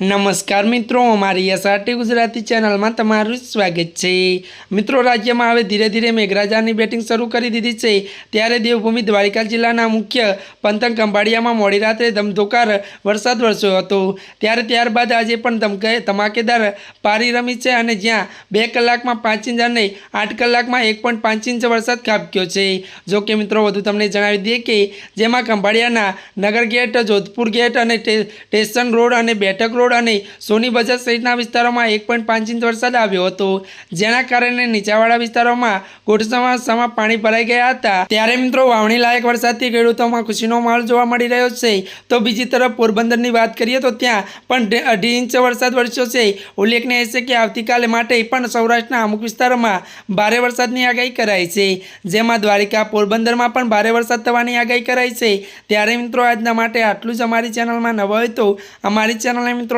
નમસ્કાર મિત્રો, અમારી એસઆરટી ગુજરાતી ચેનલમાં તમારું સ્વાગત છે. મિત્રો, રાજ્યમાં હવે ધીરે ધીરે મેઘરાજાની બેટિંગ શરૂ કરી દીધી છે. ત્યારે દેવભૂમિ દ્વારિકા જિલ્લાના મુખ્ય પંથક કંભાળિયામાં મોડી રાત્રે ધમધોકાર વરસાદ વરસ્યો હતો. ત્યારે ત્યારબાદ આજે પણ ધમકે, ધમાકેદાર પારી રમી છે અને જ્યાં બે કલાકમાં પાંચ ઇંચ અને આઠ કલાકમાં એક પોઈન્ટ પાંચ ઇંચ વરસાદ ખાબક્યો છે. જો કે મિત્રો, વધુ તમને જણાવી દઈએ કે જેમાં ખંભાળિયાના નગર ગેટ, જોધપુર ગેટ અને સ્ટેશન રોડ અને બેઠક રોડ અને સોની બજાર સહિતના વિસ્તારોમાં એક પોઈન્ટ પાંચ ઇંચ વરસાદ આવ્યો હતો. જેના કારણે નીચાવાળા વિસ્તારોમાં ગોઠસમાં પાણી ભરાઈ ગયા હતા. ત્યારે મિત્રો વાવણી લાયક વરસાદથી ખેડૂતોમાં ખુશીનો માહોલ જોવા મળી રહ્યો છે. તો બીજી તરફ પોરબંદરની વાત કરીએ તો ત્યાં પણ અઢી ઇંચ વરસાદ વરસ્યો છે. ઉલ્લેખનીય છે કે આવતીકાલે માટે પણ સૌરાષ્ટ્રના અમુક વિસ્તારોમાં ભારે વરસાદની આગાહી કરાઈ છે. જેમાં દ્વારિકા પોરબંદરમાં પણ ભારે વરસાદ થવાની આગાહી કરાઈ છે. ત્યારે મિત્રો આજના માટે આટલું જ અમારી ચેનલમાં નવા હોય તો અમારી ચેનલને મિત્રો